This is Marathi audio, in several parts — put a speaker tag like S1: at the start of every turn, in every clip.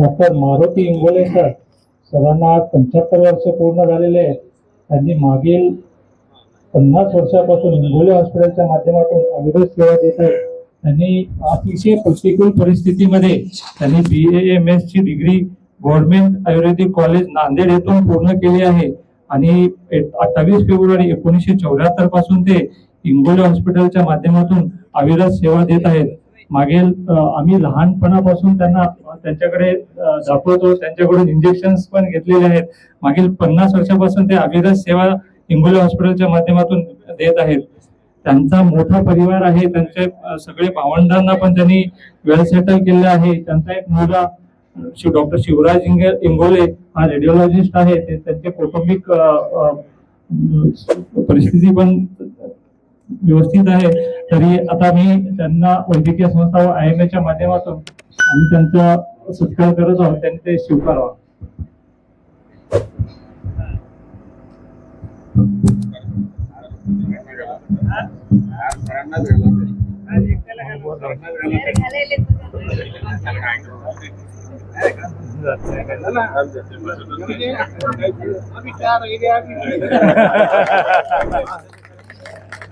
S1: डॉक्टर मारुती इंगोले सर सरांना आज पंच्याहत्तर वर्ष पूर्ण झालेले आहेत. त्यांनी मागील पन्नास वर्षापासून इंगोले हॉस्पिटलच्या माध्यमातून अविरत सेवा देत आहेत. त्यांनी अतिशय प्रतिकूल परिस्थितीमध्ये त्यांनी बी ए एम एस ची degree government Ayurvedic college Nanded येथून पूर्ण केली आहे. आणि अठ्ठावीस फेब्रुवारी एकोणीसशे चौऱ्याहत्तरपासून ते इंगोले हॉस्पिटलच्या माध्यमातून अविरत सेवा देत आहेत. मागील आम्ही लहानपणापासून त्यांना त्यांच्याकडे दाखवतो. त्यांच्याकडून इंजेक्शन्स पण घेतलेले आहेत. मागील पन्नास वर्षापासून ते अविरत सेवा इंगोले हॉस्पिटलच्या माध्यमातून देत आहेत. त्यांचा मोठा परिवार आहे. त्यांचे सगळे भावंडांना पण त्यांनी वेल सेटल केले आहे. त्यांचा एक मुलगा शिव डॉक्टर शिवराज इंगे इंगोले हा रेडिओलॉजिस्ट आहे. ते त्यांचे कौटुंबिक परिस्थिती पण व्यवस्थित आहे. तरी आता मी त्यांना वैद्यकीय संस्था व आय एम च्या माध्यमातून आम्ही त्यांचा सत्कार करत आहोत. त्यांनी ते स्वीकारावा.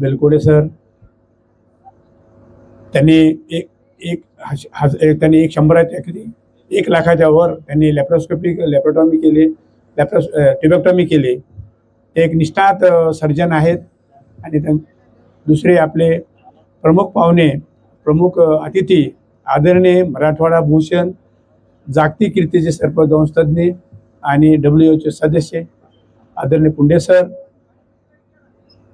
S2: बेलकोडे सर त्यांनी एक एक हज- त्यांनी एक शंभराच्या एक लाखाच्या वर त्यांनी लॅप्रोस्कोपी लॅप्रोटॉमी केली लॅप्रोस ट्युबॅक्टॉमी केली. ते एक निष्णात सर्जन आहेत आणि दुसरे आपले प्रमुख पाहुणे प्रमुख अतिथी आदरणीय मराठवाडा भूषण जागतिक कीर्तीचे सर्पदंशतज्ञ आणि डब्ल्यू एचे सदस्य आदरणीय पुंडे सर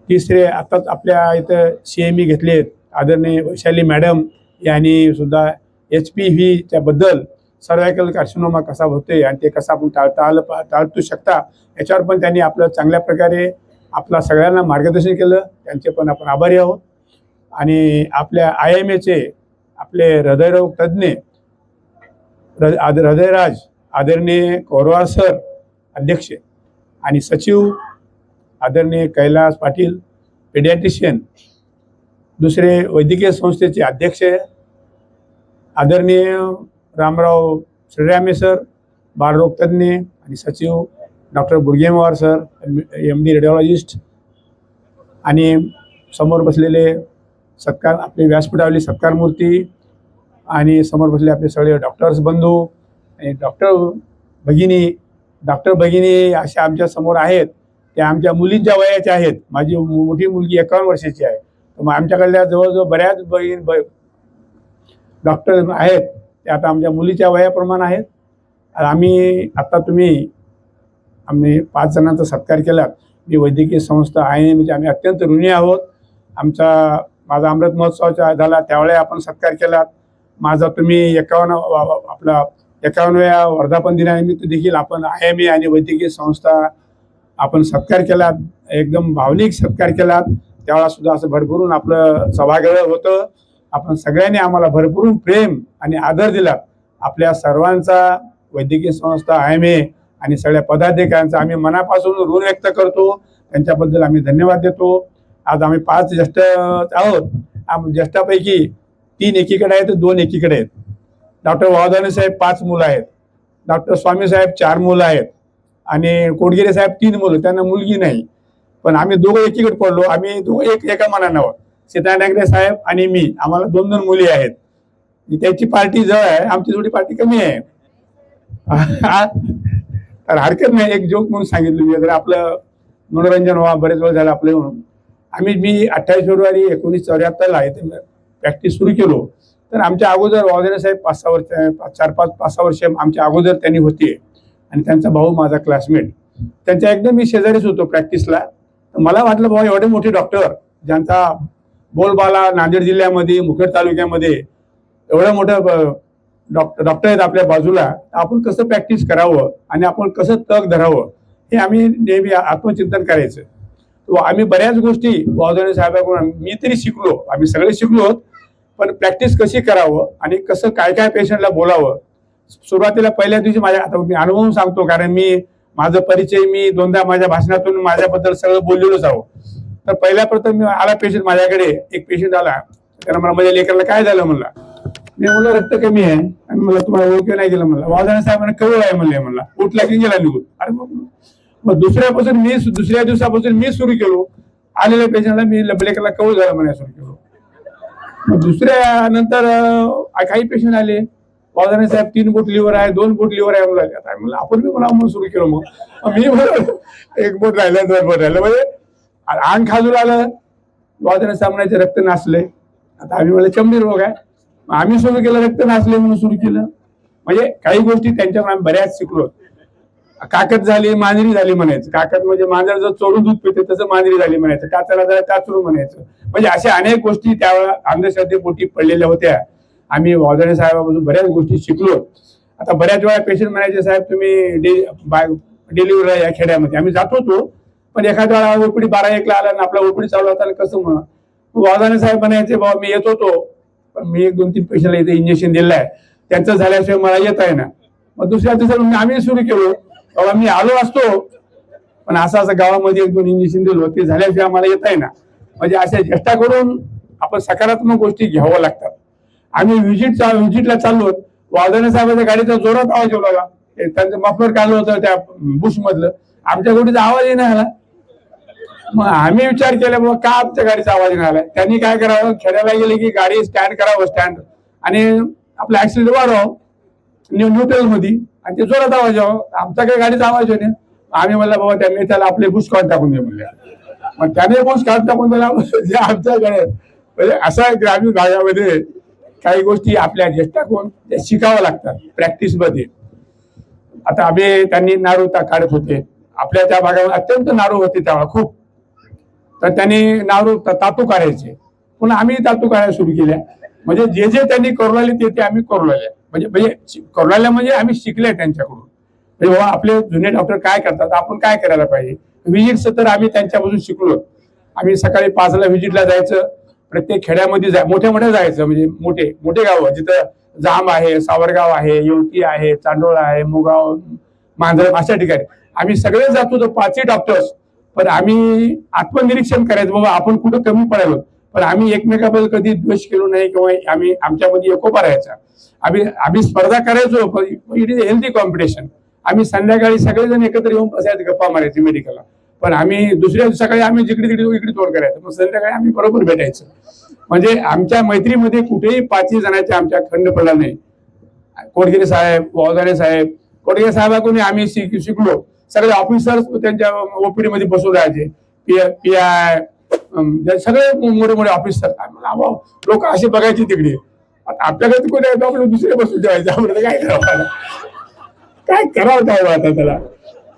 S2: तिसरे आत्ताच आपल्या इथं सी एम ई घेतलेत आदरणीय वैशाली मॅडम यांनी सुद्धा एच पी व्हीच्या बद्दल सर्वायकल कार्सिनोमा कसा होते आणि ते कसं आपण टाळता आलं पा टाळतू शकता याच्यावर पण त्यांनी आपलं चांगल्या प्रकारे आपला सगळ्यांना मार्गदर्शन केलं. त्यांचे पण आपण आभारी आहोत. आणि आपल्या आय एम एचे आपले हृदयरोग तज्ज्ञ आद हृदयराज आदरणीय कौरवा सर अध्यक्ष आणि सचिव आदरणीय कैलास पाटील पेडियाट्रिशियन दुसरे वैद्यकीय संस्थेचे अध्यक्ष आदरणीय रामराव श्रीरामे सर बाळरोगतज्ञ आणि सचिव doctor Burgemwar sir M D radiologist आणि समोर बसलेले सत्कार आपले व्यासपीठावरली सत्कार मूर्ती आणि समोर बसले आपले सगळे डॉक्टर्स बंधू आणि डॉक्टर भगिनी डॉक्टर भगिनी अशा आमच्यासमोर आहेत. त्या आमच्या मुलींच्या वयाच्या आहेत माझी मोठी मुलगी एकावन्न वर्षाची आहे तर मग आमच्याकडल्या जवळजवळ बऱ्याच बहीण ब डॉक्टर आहेत ते आता आमच्या मुलीच्या वयाप्रमाणे आहेत. आम्ही आता तुम्ही आम्ही पाच जणांचा सत्कार केला मी वैद्यकीय संस्था आय एम म्हणजे आम्ही अत्यंत ऋणी आहोत. आमचा माझा अमृत महोत्सवाचा झाला त्यावेळेला आपण सत्कार केला माझा तुम्ही एकावन्न आपला एकावन्नव्या वर्धापन दिनानिमित्त देखील आपण आय एम ए आणि वैद्यकीय संस्था आपण सत्कार केला एकदम भावनिक सत्कार केला त्यावेळा सुद्धा असं भरभरून आपलं सभागृह होतं. आपण सगळ्यांनी आम्हाला भरभरून प्रेम आणि आदर दिला आपल्या सर्वांचा वैद्यकीय संस्था आय एम ए आणि सगळ्या पदाधिकाऱ्यांचा आम्ही मनापासून ऋण व्यक्त करतो. त्यांच्याबद्दल आम्ही धन्यवाद देतो. आज आम्ही पाच ज्येष्ठ आहोत. आम ज्येष्ठापैकी तीन एकीकडे आहेत दोन एकीकडे आहेत. डॉक्टर वावदाने साहेब पाच मुलं आहेत. डॉक्टर स्वामी साहेब चार मुलं आहेत. आणि कोडगिरे साहेब तीन मुलं त्यांना मुलगी नाही. पण आम्ही दोघं एकीकडे पडलो आम्ही दोघं एक एका मनानावर सीता नागरे साहेब आणि मी आम्हाला दोन दोन मुली आहेत. त्याची पार्टी जवळ आहे आमची थोडी पार्टी कमी आहे. तर हरकत नाही एक जोक म्हणून सांगितलं मी जर आपलं मनोरंजन व्हा बरेच वेळ झालं आपलं म्हणून. आम्ही मी अठ्ठावीस फेब्रुवारी एकोणीस चौऱ्याहत्तरला इथे प्रॅक्टिस सुरू केलो. तर आमच्या अगोदर वाघेरे साहेब पाच सहा वर्ष चार पाच पाच सहा वर्ष आमच्या अगोदर त्यांनी होते. आणि त्यांचा भाऊ माझा क्लासमेट त्यांच्या एकदम मी शेजारीच होतो प्रॅक्टिसला मला वाटलं भाऊ एवढे मोठे डॉक्टर ज्यांचा बोलबाला नांदेड जिल्ह्यामध्ये मुखेड तालुक्यामध्ये एवढं मोठं डॉक्टर डॉक्टर आहेत आपल्या बाजूला आपण कसं प्रॅक्टिस करावं आणि आपण कसं तग धरावं हे आम्ही नेहमी आत्मचिंतन करायचं. आम्ही बऱ्याच गोष्टी वावदाने साहेबांकडून मी तरी शिकलो. आम्ही सगळे शिकलो पण प्रॅक्टिस कशी करावं आणि कसं काय काय पेशंटला बोलावं सुरुवातीला पहिल्या दिवशी माझ्या आता मी अनुभवून सांगतो कारण मी माझा परिचय मी दोनदा माझ्या भाषणातून माझ्याबद्दल सगळं बोललेलोच आहो. तर पहिल्या प्रथम मी आला पेशंट माझ्याकडे एक पेशंट आला. कारण मला माझ्या लेकराला काय झालं म्हणला? मी म्हणलं रक्त कमी आहे. आणि मला तुम्हाला ओळख नाही गेलं. म्हणलं वावदाने साहेबांना कवळ आहे. म्हणले म्हणला उठला की गेला निघून. अरे मग दुसऱ्यापासून मी दुसऱ्या दिवसापासून मी सुरू केलो. आलेल्या पेशंटला मी लेकराला कवळ झालं म्हणे सुरू केलो. मग दुसऱ्या नंतर काही पेशंट आले. वावदाने साहेब तीन बोट लिव्हर आहे दोन बोट लिव्हर आहे. म्हणून आता म्हणलं आपण बी म्हणा म्हणून सुरू केलं मग. मी म्हणलं एक बोट राहिलं दोन बोट राहिलं. म्हणजे अंग खाजूला आलं. वावदाने साहेब म्हणायचे रक्त नाचले आता आम्ही म्हणलं चमडी रोग आहे. मग आम्ही सुरू केलं रक्त नाचले म्हणून सुरू केलं. म्हणजे काही गोष्टी त्यांच्याकडून आम्ही बऱ्याच शिकलो काकत झाली मांजरी झाली म्हणायचं. काकत म्हणजे मांजर जर चोरून दूध पिते तसं मांजरी झाली म्हणायचं. काचाला जरा काचरू म्हणायचं. म्हणजे अशा अनेक गोष्टी त्यावेळेला अंधश्रद्धेपोटी पडलेल्या होत्या. आम्ही वादळे साहेबापासून बऱ्याच गोष्टी शिकलो. आता बऱ्याच वेळा पेशंट म्हणायचे साहेब तुम्ही डिलिव्हरी या खेड्यामध्ये. आम्ही जात होतो पण एखाद्या वेळा ओपीडी बारा एकला आला आणि आपला ओपीडी चालू होता कसं म्हणा. वादाने साहेब म्हणायचे बाबा मी येत होतो पण मी एक दोन तीन पेशंटला इथे इंजेक्शन दिलं आहे. त्यांचं झाल्याशिवाय मला येत आहे ना मग दुसऱ्या दिवसात आम्ही सुरू केलो. बाबा मी आलो असतो पण असं असं गावामध्ये एक दोन इंजेक्शन दिलो ते झाल्याशिवाय आम्हाला येत आहे ना म्हणजे अशा चेष्टा करून आपण सकारात्मक गोष्टी घ्याव्या लागतात. आम्ही व्हिजिट व्हिजिटला चाललो. वावदाने साहेबांच्या गाडीचा जोरात आवाज येऊ लागला. त्यांचं मफलर काढलं होतं त्या बुश मधलं. आमच्या गोडीचा आवाज येणार आला मग आम्ही विचार केला बाबा का आमच्या गाडीचा आवाज नाही आला त्यांनी काय करावं? खेड्याला गेले की गाडी स्टँड करावं स्टँड आणि आपलं ऍक्सिडेंट वाढवावं. न्यूट्रलमध्ये आणि ते जोरात आवाज यावं. आमचा काही गाडीचा आवाज येणे आम्ही म्हणलं बाबा त्यांनी त्याला आपले बुश काढून टाकून दे म्हणले. मग त्याने बुश काढून टाकून दिला. म्हणजे आमच्या गाड्या म्हणजे असा ग्रामीण भागामध्ये काही गोष्टी आपल्या ज्येष्ठाकडून त्या शिकाव्या लागतात प्रॅक्टिसमध्ये आता आम्ही त्यांनी नारूता काढत होते. आपल्या त्या भागामध्ये अत्यंत नारू होते तेव्हा खूप. तर त्यांनी नारू तातू काढायचे. पुन्हा आम्ही तातू काढायला सुरू केल्या. म्हणजे जे जे त्यांनी करू ते ते आम्ही करू लागले. म्हणजे म्हणजे शि- करू लागले म्हणजे आम्ही शिकले त्यांच्याकडून. म्हणजे बाबा आपले जुने डॉक्टर काय करतात आपण काय करायला पाहिजे? व्हिजिटचं तर आम्ही त्यांच्यापासून शिकलो. आम्ही सकाळी पाचला व्हिजिटला जायचं. प्रत्येक खेड्यामध्ये जाय मोठ्या मोठ्या जायचं म्हणजे मोठे मोठे गाव जिथं जांब आहे सावरगाव आहे येवती आहे चांडोळ आहे मुगाव मांजरम अशा ठिकाणी. आम्ही सगळे जात होतो पाचही डॉक्टर्स पण आम्ही आत्मनिरीक्षण करायचं बाबा आपण कुठं कमी पडायलो. पण आम्ही एकमेकाबद्दल कधी द्वेष केलो नाही किंवा आम्ही आमच्यामध्ये एकोपा राहायचा. आम्ही आम्ही स्पर्धा करायचो पण इट इज हेल्दी कॉम्पिटिशन आम्ही संध्याकाळी सगळेजण एकत्र येऊन बसायचं गप्पा मारायचे मेडिकलला पण आम्ही दुसऱ्या सकाळी आम्ही जिकडे तिकडे इकडे तोड करायचं. मग संध्याकाळी आम्ही बरोबर भेटायचं. म्हणजे आमच्या मैत्रीमध्ये कुठेही पाचही जणांच्या आमच्या खंड पडला नाही. कोडगिरे साहेब वावदारे साहेब कोडगिरे साहेबाकडून आम्ही शिक शिकलो. सगळे ऑफिसर्स त्यांच्या ओपीडी मध्ये बसून राहायचे. पी पी आय सगळे मोठे मोठे ऑफिसर लोक असे बघायचे तिकडे. आता आपल्याकडे कोणी दुसरे बसून ठेवायचे. आपल्याला काय करावं काय करावं त्यावर आता त्याला?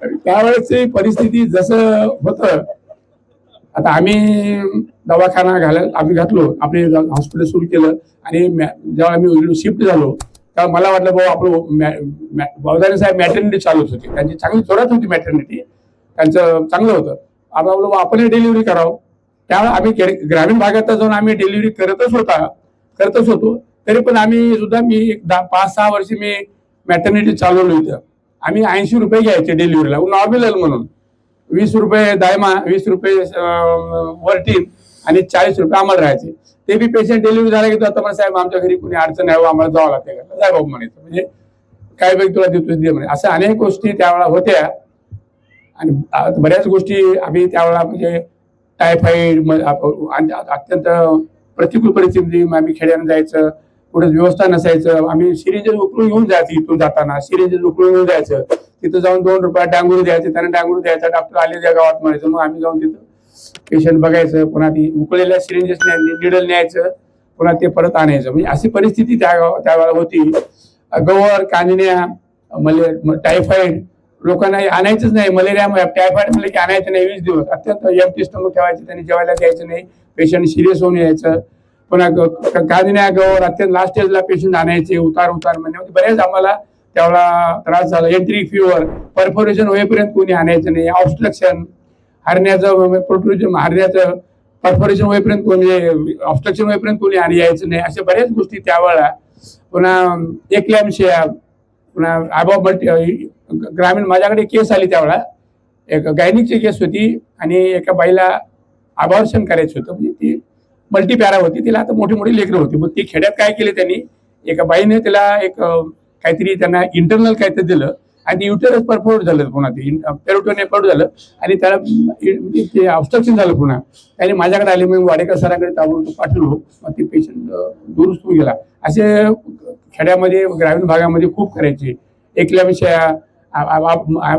S2: त्यावेळेची परिस्थिती जसं होतं आता आम्ही दवाखाना घालायला आम्ही घातलो आपले हॉस्पिटल सुरू केलं आणि जेव्हा आम्ही शिफ्ट झालो तेव्हा मला वाटलं बाबा आपलं बावदारी साहेब मॅटर्निटी चालूच होती. त्यांची चांगली जोरात होती मॅटर्निटी त्यांचं चांगलं होतं. आम्ही आपलं बाबा डिलिव्हरी करावं. त्यावेळेला आम्ही ग्रामीण भागात जाऊन आम्ही डिलिव्हरी करतच होता करतच होतो. तरी पण आम्ही सुद्धा मी एक दहा पाच सहा वर्ष मी मॅटर्निटी चालवलं होती आम्ही ऐंशी रुपये घ्यायचे डिलिव्हरीला नॉर्मल म्हणून. वीस रुपये दायमा वीस रुपये वरटीन आणि चाळीस रुपये आम्हाला राहायचे. ते बी पेशंट डिलिव्हरी झाला की आता साहेब आमच्या घरी कुणी अडचण आहे हो, आम्हाला जावं लागते का जाय बाबू हो, म्हणायचं. म्हणजे काय बघ तुला देतो दे म्हणे. असं अनेक गोष्टी त्यावेळेला होत्या. आणि बऱ्याच गोष्टी आम्ही त्यावेळेला म्हणजे टायफॉईड म- आणि अत्यंत प्रतिकूल परिस्थिती आम्ही खेड्यानं जायचं. कुठे व्यवस्था नसायचं. आम्ही सिरिंजेस उकळून घेऊन जायचं इथून जाताना. सिरिंजेस उकळून घेऊन जायचं. तिथं जाऊन दोन रुपयात डांगूर द्यायचे. त्यांना डांगूर द्यायचा. डॉक्टर आले त्या गावात म्हणायचं मग आम्ही जाऊन तिथं पेशंट बघायचं. पुन्हा ती उकळलेल्या सिरिंजेस निडल न्यायचं. पुन्हा ते परत आणायचं. म्हणजे अशी परिस्थिती त्या गाव त्यावेळेला होती. गवर कांजण्या मले टायफॉइड लोकांना आणायचंच नाही. मलेरिया टायफॉईड म्हणलं की आणायचं नाही. वीस दिवस अत्यंत एमटी स्टमक ठेवायचे. त्यांनी जेवायला द्यायचं नाही. पेशंट सिरियस होऊन यायचं. पुन्हा ग- क- अत्यंत लास्ट स्टेजला पेशंट आणायचे उतार उतार म्हणजे बरेच आम्हाला त्यावेळा त्रास झाला. एंट्री फिवर परफोरेशन होईपर्यंत कोणी आणायचं नाही. ऑब्स्ट्रक्शन हरण्याचं प्रोट्रुजन हरण्याचं परफोरेशन होईपर्यंत कोणी ऑब्स्ट्रक्शन होईपर्यंत कोणी आणि यायचं नाही. अशा बऱ्याच गोष्टी त्यावेळा पुन्हा एकलॅमशिया पुन्हा आबा बट ग्रामीण माझ्याकडे केस आली त्यावेळा एक गायनिकची केस होती आणि एका बाईला अबॉर्शन करायचं होतं. म्हणजे ती मल्टी पॅरा होती तिला आता मोठी मोठी लेकरं होती. मग ती खेड्यात काय केले त्यांनी? एका बाईने तिला एक काहीतरी त्यांना इंटरनल काहीतरी दिलं आणि ते युटरस परफोर्ट झालं पुन्हा ते. पेरोटोने पड झालं आणि त्याला म्हणजे ते ऑब्स्ट्रक्शन झालं पुन्हा. त्याने माझ्याकडे आले मग वाडेकर सरांकडे ताबडतोब पाठवलो. मग ते पेशंट दुरुस्त होऊन गेला. असे खेड्यामध्ये ग्रामीण भागामध्ये खूप करायचे. एकल्याविषया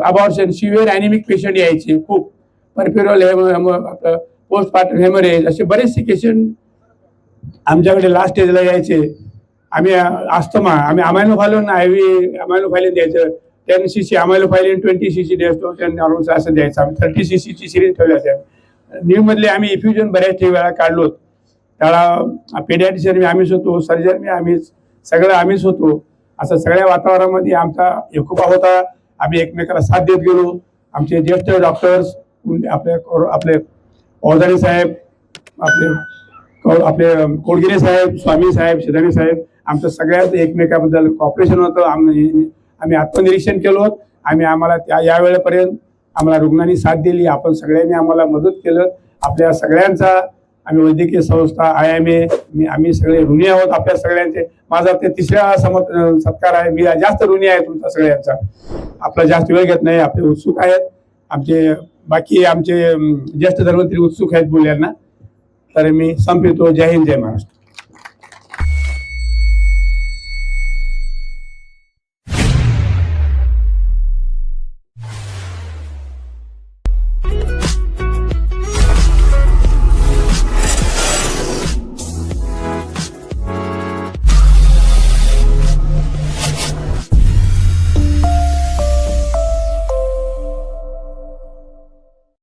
S2: अबॉर्शन सिव्हिअर अॅनिमिक पेशंट यायचे खूप. परफ्युरल आपलं पार्टम हेमरेज असे बरेचसे पेशंट आमच्याकडे लास्ट स्टेजला यायचे. आम्ही आस्थमा आम्ही aminophylline I V aminophylline द्यायचं. Ten C C aminophylline twenty C C द्यायचो टेन नॉर्मल असं द्यायचं. आम्ही थर्टी सी सीची सिरीज ठेवली असेल. न्यूमधले आम्ही इफ्युजन बऱ्याच वेळा काढलो. त्याला पेडियाटिशियन मी आम्हीच होतो सर्जन मी आम्हीच सगळं आम्हीच होतो. असं सगळ्या वातावरणामध्ये आमचा एकोपा होता. आम्ही एकमेकाला साथ देत गेलो. आमचे ज्येष्ठ डॉक्टर्स आपल्या आपले ओझाडे साहेब आपले आपले कोडगिरे साहेब स्वामी साहेब शेजारी साहेब आमचं सगळ्यात एकमेकाबद्दल कॉपरेशन होतं. आम्ही आम्ही आत्मनिरीक्षण केलो आम्ही आम्हाला त्या यावेळेपर्यंत आम्हाला रुग्णांनी साथ दिली. आपण सगळ्यांनी आम्हाला मदत केलं. आपल्या सगळ्यांचा आम्ही वैद्यकीय संस्था आय एम ए मी आम्ही सगळे ऋणी आहोत आपल्या सगळ्यांचे. माझा ते तिसऱ्या समर्थ सत्कार आहे. मी जास्त ऋणी आहे तुमचा सगळ्यांचा. आपला जास्त वेळ घेत नाही. आपले उत्सुक आहेत. आमचे बाकी आमचे ज्येष्ठ धर्मत्री उत्सुक आहेत बोलण्याना तर मी संपवितो जय हिंद जय महाराष्ट्र.